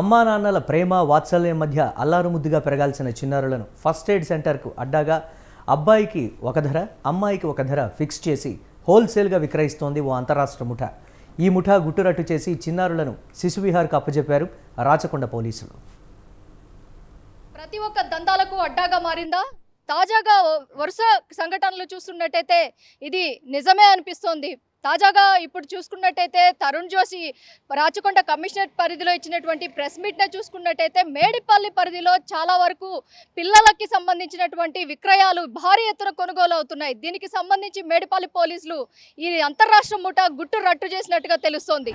అమ్మా నాన్నల ప్రేమ వాత్సల్యం మధ్య అల్లారుముద్దుగా పెరగాల్సిన చిన్నారులను ఫస్ట్ ఎయిడ్ సెంటర్కు అడ్డాగా అబ్బాయికి ఒక ధర అమ్మాయికి ఒక ధర ఫిక్స్ చేసి హోల్సేల్గా విక్రయిస్తోంది ఓ అంతరాష్ట్ర ముఠా. ఈ ముఠా గుట్టురట్టు చేసి చిన్నారులను శిశువిహార్కు అప్పచెప్పారు రాచకొండ పోలీసులు. ప్రతి ఒక్క దందాలకు అడ్డాగా మారిందా? తాజాగా వరుస సంఘటనలు చూస్తున్నట్టయితే ఇది నిజమే అనిపిస్తోంది. తాజాగా ఇప్పుడు చూసుకున్నట్టయితే తరుణ్ జోషి రాచకొండ కమిషనర్ పరిధిలో ఇచ్చినటువంటి ప్రెస్ మీట్ను చూసుకున్నట్టయితే మేడిపల్లి పరిధిలో చాలా వరకు పిల్లలకి సంబంధించినటువంటి విక్రయాలు భారీ ఎత్తున కొనుగోలు అవుతున్నాయి దీనికి సంబంధించి మేడిపల్లి పోలీసులు ఈ అంతర్రాష్ట్ర ముఠా గుట్టు రట్టు చేసినట్టుగా తెలుస్తోంది.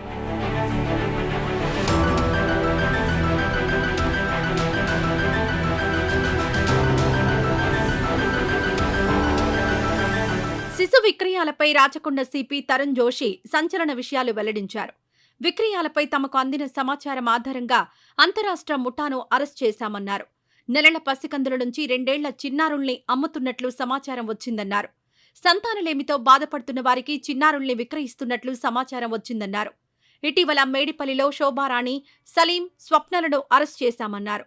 విక్రయాలపై రాచకొండ సిపి తరుణ్ జోషి సంచలన విషయాలు వెల్లడించారు. విక్రయాలపై తమకు అందిన సమాచారం ఆధారంగా అంతరాష్ట్ర ముఠాను అరెస్ట్ చేశామన్నారు. నెలల పసికందుల నుంచి రెండేళ్ళ చిన్నారుల్ని అమ్ముతున్నట్లు సమాచారం వచ్చిందన్నారు. సంతానలేమితో బాధపడుతున్న వారికి చిన్నారుల్ని విక్రయిస్తున్నట్లు సమాచారం వచ్చిందన్నారు. ఇటీవల మేడిపల్లిలో శోభారాణి సలీం స్వప్నలను అరెస్ట్ చేశామన్నారు.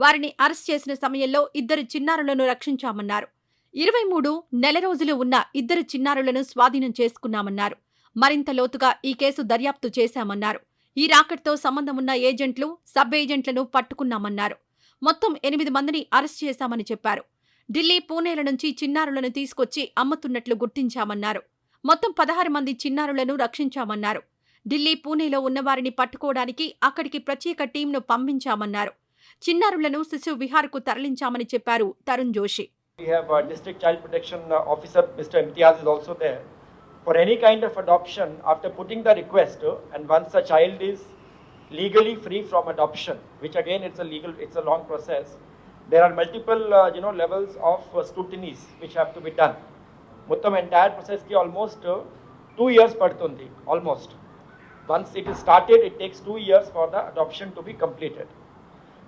వారిని అరెస్ట్ చేసిన సమయంలో ఇద్దరు చిన్నారులను రక్షించామన్నారు. ఇరవై మూడు నెల రోజులు ఉన్న ఇద్దరు చిన్నారులను స్వాధీనం చేసుకున్నామన్నారు. మరింత లోతుగా ఈ కేసు దర్యాప్తు చేశామన్నారు. ఈ రాకట్తో సంబంధమున్న ఏజెంట్లు సబ్ ఏజెంట్లను పట్టుకున్నామన్నారు. మొత్తం ఎనిమిది మందిని అరెస్ట్ చేశామని చెప్పారు. ఢిల్లీ పూణేల నుంచి చిన్నారులను తీసుకొచ్చి అమ్ముతున్నట్లు గుర్తించామన్నారు. మొత్తం పదహారు మంది చిన్నారులను రక్షించామన్నారు. ఢిల్లీ పూణేలో ఉన్నవారిని పట్టుకోవడానికి అక్కడికి ప్రత్యేక టీంను పంపించామన్నారు. చిన్నారులను శిశు విహార్కు తరలించామని చెప్పారు Tarun Joshi. We have uh, District Child Protection uh, Officer, Mr. Imtiaz is also there. For any kind of adoption, after putting the request, uh, and once a child is legally free from adoption, which again it's a legal, it's a long process, there are multiple, uh, you know, levels of uh, scrutinies which have to be done. మొత్తం entire ప్రాసెస్కి almost two years పడుతుంది almost once it is started it takes two years for the adoption to be completed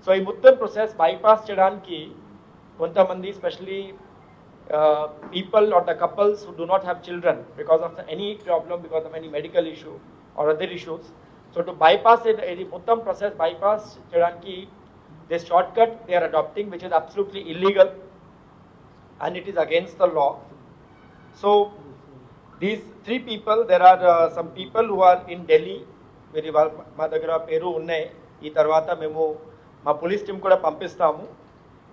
so ఈ మొత్తం process bypass చేయడానికి కొంతమంది specially people are the couples who do not have children because of any problem because of any medical issue or other issues so to bypass ఇది మొత్తం process bypass చేయడానికి this shortcut they are adopting which is absolutely illegal and it is against the law so these three people there are some people who are in Delhi వీరి వాళ్ళ- మా దగ్గర పేరు ఉన్నాయి ఈ తర్వాత మేము మా పోలీస్ టీం కూడా పంపిస్తాము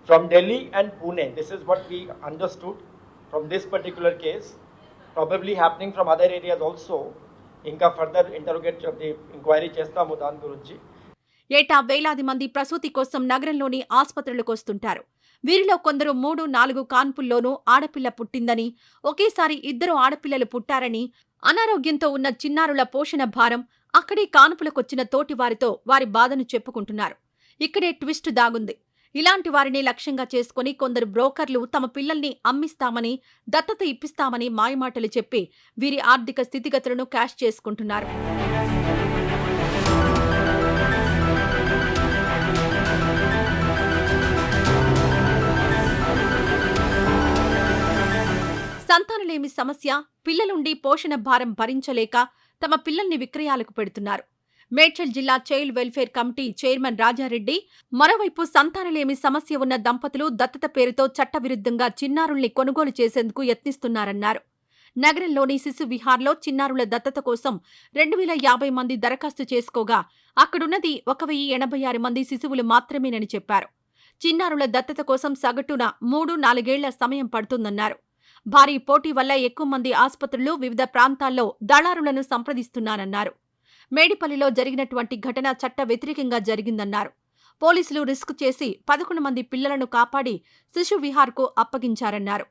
from Delhi and Pune this is what we understood from this particular case probably happening from other areas also. ఇంకా ఫర్దర్ ఇంటరోగేట్ ఇంక్వైరీ చేస్తాము దాని గురించి. ఏటా వేలాది మంది ప్రసూతి కోసం నగరంలోని ఆస్పత్రులకు వస్తుంటారు. వీరిలో కొందరు మూడు నాలుగు కాన్పుల్లోనూ ఆడపిల్ల పుట్టిందని ఒకేసారి ఇద్దరు ఆడపిల్లలు పుట్టారని అనారోగ్యంతో ఉన్న చిన్నారుల పోషణ భారం అక్కడే కానుపులకొచ్చిన తోటి వారితో వారి బాధను చెప్పుకుంటున్నారు. ఇక్కడే ట్విస్ట్ దాగుంది. ఇలాంటి వారిని లక్ష్యంగా చేసుకుని కొందరు బ్రోకర్లు తమ పిల్లల్ని అమ్మిస్తామని దత్తత ఇప్పిస్తామని మాయమాటలు చెప్పి వీరి ఆర్థిక స్థితిగతులను క్యాష్ చేసుకుంటున్నారు. సంతానలేమి సమస్య పిల్లలుండి పోషణ భారం భరించలేక తమ పిల్లల్ని విక్రయాలకు పెడుతున్నారు. మేడ్చల్ జిల్లా child welfare committee chairman Rajareddy. మరోవైపు సంతానలేమి సమస్య ఉన్న దంపతులు దత్తత పేరుతో చట్టవిరుద్ధంగా చిన్నారుల్ని కొనుగోలు చేసేందుకు యత్నిస్తున్నారన్నారు. నగరంలోని శిశు విహార్లో చిన్నారుల దత్తత కోసం రెండు వేల యాభై మంది దరఖాస్తు చేసుకోగా అక్కడున్నది ఒక వెయ్యి ఎనభై ఆరు మంది శిశువులు మాత్రమేనని చెప్పారు. చిన్నారుల దత్తత కోసం సగటున మూడు నాలుగేళ్ళ సమయం పడుతుందన్నారు. భారీ పోటీ వల్ల ఎక్కువ మంది ఆసుపత్రులు వివిధ ప్రాంతాల్లో దళారులను సంప్రదిస్తున్నానన్నారు మేడిపల్లిలో జరిగినటువంటి ఘటన చట్ట వ్యతిరేకంగా జరిగిందన్నారు. పోలీసులు రిస్క్ చేసి పదకొండు మంది పిల్లలను కాపాడి శిశు విహార్కు అప్పగించారన్నారు.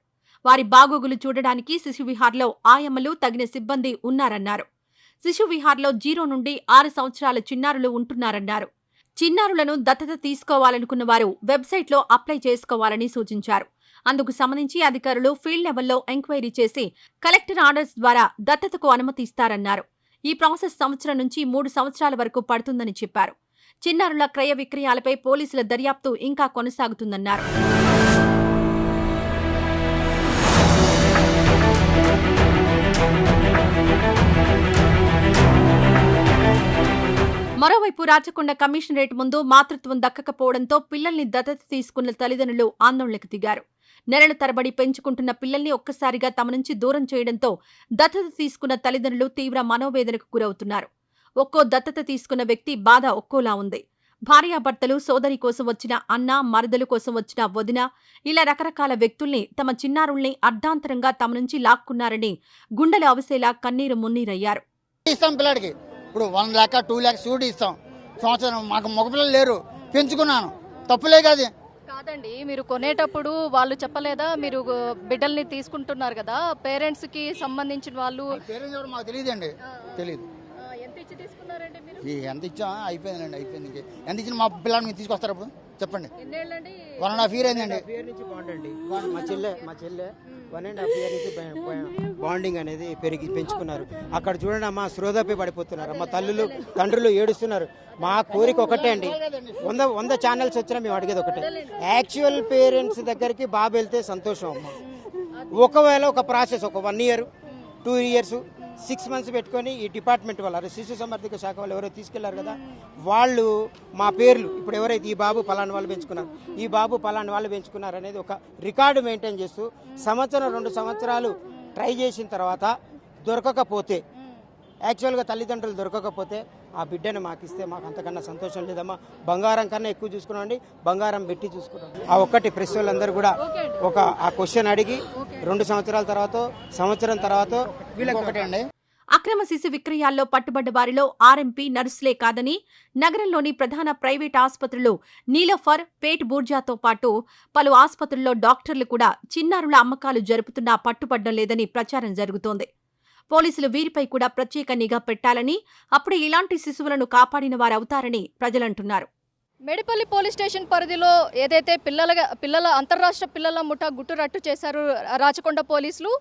వారి బాగోగులు చూడడానికి శిశు విహార్లో ఆయమ్మలు తగిన సిబ్బంది ఉన్నారన్నారు. శిశు విహార్లో జీరో నుండి ఆరు సంవత్సరాల చిన్నారులు ఉంటున్నారన్నారు. చిన్నారులను దత్తత తీసుకోవాలనుకున్న వారు వెబ్సైట్లో అప్లై చేసుకోవాలని సూచించారు. అందుకు సంబంధించి అధికారులు ఫీల్డ్ లెవెల్లో ఎంక్వైరీ చేసి కలెక్టర్ ఆర్డర్స్ ద్వారా దత్తతకు అనుమతి ఇస్తారన్నారు. ఈ ప్రాసెస్ సంవత్సరం నుంచి మూడు సంవత్సరాల వరకు పడుతుందని చెప్పారు. చిన్నారుల క్రయ విక్రయాలపై పోలీసుల దర్యాప్తు ఇంకా కొనసాగుతుందన్నారు. మరోవైపు రాచకొండ కమిషనరేట్ ముందు మాతృత్వం దక్కకపోవడంతో పిల్లల్ని దత్తత తీసుకున్న తల్లిదండ్రులు ఆందోళనకు దిగారు. నెలల తరబడి పెంచుకుంటున్న పిల్లల్ని ఒక్కసారిగా తమ నుంచి దూరం చేయడంతో దత్తత తీసుకున్న తల్లిదండ్రులు తీవ్ర మనోవేదనకు గురవుతున్నారు. ఒక్కో దత్తత తీసుకున్న వ్యక్తి బాధ ఒక్కోలా ఉంది. భార్యాభర్తలు సోదరి కోసం వచ్చిన అన్న మరదలు కోసం వచ్చిన వదిన ఇలా రకరకాల వ్యక్తుల్ని తమ చిన్నారుల్ని అర్ధాంతరంగా తమ నుంచి లాక్కున్నారని గుండెలు అవసేలా కన్నీరు మున్నీరయ్యారు. ఇస్తాం ఇప్పుడు one lakh two lakh suit ఇస్తాం. సంవత్సరం మాకు మగపిల్లలు లేరు. పెంచుకున్నాను. తప్పులే కాదు. కాదండి మీరు కొనేటప్పుడు వాళ్ళు చెప్పలేదా? మీరు బిడ్డల్ని తీసుకుంటున్నారు కదా పేరెంట్స్కి సంబంధించిన వాళ్ళు పేరెంట్స్ ఎవరు మాకు తెలియదండి. తెలియదు ఎంత ఇచ్చి తీసుకున్నారండి మీరు? ఈ ఎంత ఇచ్చా? అయిపోయిందండి అయిపోయింది ఇంకే. ఎంత ఇచ్చిన మా పిల్లల్ని మీరు తీసుకొస్తారు అప్పుడు? చెప్పండి. ఎన్నేళ్ళండి? వన్ అండ్ హాఫ్ ఇయర్ అయిందండి. ఇయర్ నుంచి బాండ్ అండి. మా చెల్లె మా చెల్లె వన్ అండ్ హాఫ్ ఇయర్ నుంచి బాండింగ్ అనేది పెరిగి పెంచుకున్నారు. అక్కడ చూడండి అమ్మ శ్రోదపి పడిపోతున్నారు. అమ్మ తల్లులు తండ్రులు ఏడుస్తున్నారు. మా కోరిక ఒకటే అండి. వంద వంద ఛానల్స్ వచ్చినా మేము అడిగేది ఒకటే. యాక్చువల్ పేరెంట్స్ దగ్గరికి బాబు వెళ్తే సంతోషం అమ్మ. ఒకవేళ ఒక ప్రాసెస్ ఒక one year two years six months పెట్టుకొని ఈ డిపార్ట్మెంట్ వాళ్ళు శిశు సమర్థక శాఖ వాళ్ళు ఎవరో తీసుకెళ్ళారు కదా వాళ్ళు మా పేర్లు ఇప్పుడు ఎవరైతే ఈ బాబు పలానా వాళ్ళు పెంచుకున్నారు ఈ బాబు పలానా వాళ్ళు పెంచుకున్నారు అనేది ఒక రికార్డు మెయింటైన్ చేస్తూ సంవత్సరం రెండు సంవత్సరాలు ట్రై చేసిన తర్వాత దొరకకపోతే యాక్చువల్గా తల్లిదండ్రులు దొరకకపోతే ఆ బిడ్డను మాకు ఇస్తే మాకు అంతకన్నా సంతోషం లేదమ్మా. బంగారం కన్నా ఎక్కువ చూసుకున్నాండి బంగారం పెట్టి చూసుకున్నాం. ఆ ఒక్కటి ప్రెస్ వాళ్ళందరూ కూడా ఒక ఆ క్వశ్చన్ అడిగి రెండు సంవత్సరాల తర్వాత సంవత్సరం తర్వాత వీళ్ళకి అండి. అక్రమ శిశు విక్రయాల్లో పట్టుబడ్డ వారిలో ఆర్ఎంపీ నర్సులే కాదని నగరంలోని ప్రధాన ప్రైవేట్ ఆసుపత్రులు నీలోఫర్ పేట్ బూర్జాతో పాటు పలు ఆసుపత్రుల్లో డాక్టర్లు కూడా చిన్నారుల అమ్మకాలు జరుపుతున్నా పట్టుబడ్డం లేదని ప్రచారం జరుగుతోంది. పోలీసులు వీరిపై కూడా ప్రత్యేక నిఘా పెట్టాలని అప్పుడే ఇలాంటి శిశువులను కాపాడిన వారవుతారని ప్రజలంటున్నారు. మెడిపల్లి పోలీస్ స్టేషన్ పరిధిలో ఏదైతే పిల్లల పిల్లల అంతర్రాష్ట్ర పిల్లల ముఠా గుట్టురట్టు చేశారు రాచకొండ పోలీసులు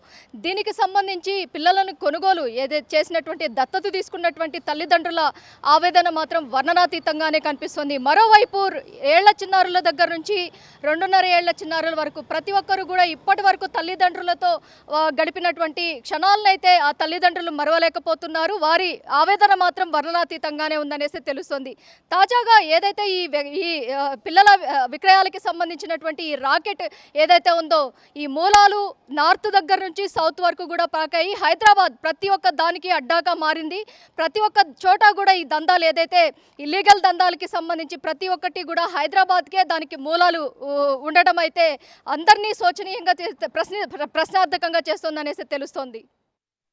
దీనికి సంబంధించి పిల్లలను కొనుగోలు ఏదైతే చేసినటువంటి దత్తత తీసుకున్నటువంటి తల్లిదండ్రుల ఆవేదన మాత్రం వర్ణనాతీతంగానే కనిపిస్తుంది. మరోవైపు ఏళ్ళ చిన్నారుల దగ్గర నుంచి రెండున్నర ఏళ్ళ చిన్నారుల వరకు ప్రతి ఒక్కరు కూడా ఇప్పటి వరకు తల్లిదండ్రులతో గడిపినటువంటి క్షణాలనైతే ఆ తల్లిదండ్రులు మరవలేకపోతున్నారు. వారి ఆవేదన మాత్రం వర్ణనాతీతంగానే ఉందనేసి తెలుస్తుంది. తాజాగా ఏదైతే ఈ ఈ పిల్లల విక్రయాలకి సంబంధించినటువంటి ఈ రాకెట్ ఏదైతే ఉందో ఈ మూలాలు నార్త్ దగ్గర నుంచి సౌత్ వరకు కూడా పాకాయి హైదరాబాద్ ప్రతి ఒక్క దానికి అడ్డాగా మారింది. ప్రతి ఒక్క చోట కూడా ఈ దందాలు ఏదైతే ఇల్లీగల్ దందాలకి సంబంధించి ప్రతి ఒక్కటి కూడా హైదరాబాద్కే దానికి మూలాలు ఉండటం అయితే అందరినీ శోచనీయంగా ప్రశ్న ప్రశ్నార్థకంగా చేస్తోందనేసి తెలుస్తోంది.